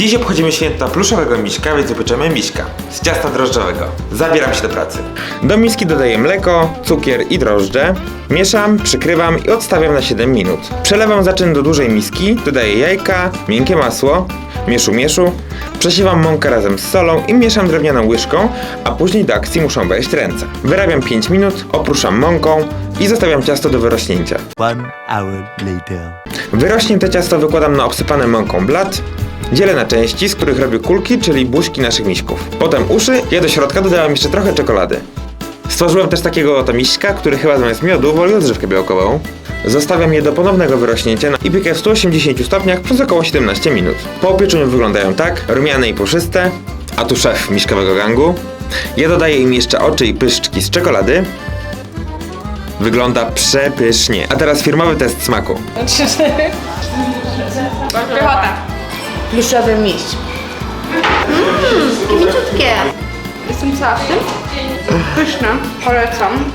Dziś obchodzimy święto pluszowego miśka, więc upieczemy miśka z ciasta drożdżowego. Zabieram się do pracy. Do miski dodaję mleko, cukier i drożdże. Mieszam, przykrywam i odstawiam na 7 minut. Przelewam zaczyn do dużej miski, dodaję jajka, miękkie masło, mieszu mieszu. Przesiewam mąkę razem z solą i mieszam drewnianą łyżką, a później do akcji muszą wejść ręce. Wyrabiam 5 minut, opruszam mąką i zostawiam ciasto do wyrośnięcia. One hour later. Wyrośnięte ciasto wykładam na obsypane mąką blat. Dzielę na części, z których robię kulki, czyli buźki naszych miśków. Potem uszy, ja do środka dodałem jeszcze trochę czekolady. Stworzyłem też takiego oto miśka, który chyba zamiast miodu woli odżywkę białkową. Zostawiam je do ponownego wyrośnięcia i piekę w 180 stopniach przez około 17 minut. Po upieczeniu wyglądają tak, rumiane i puszyste, a tu szef miśkowego gangu. Ja dodaję im jeszcze oczy i pyszczki z czekolady. Wygląda przepysznie. A teraz firmowy test smaku. Piechota. Pluszowy miś. Mmm, mięciutkie. Jestem cała w tym. Pyszne. Polecam.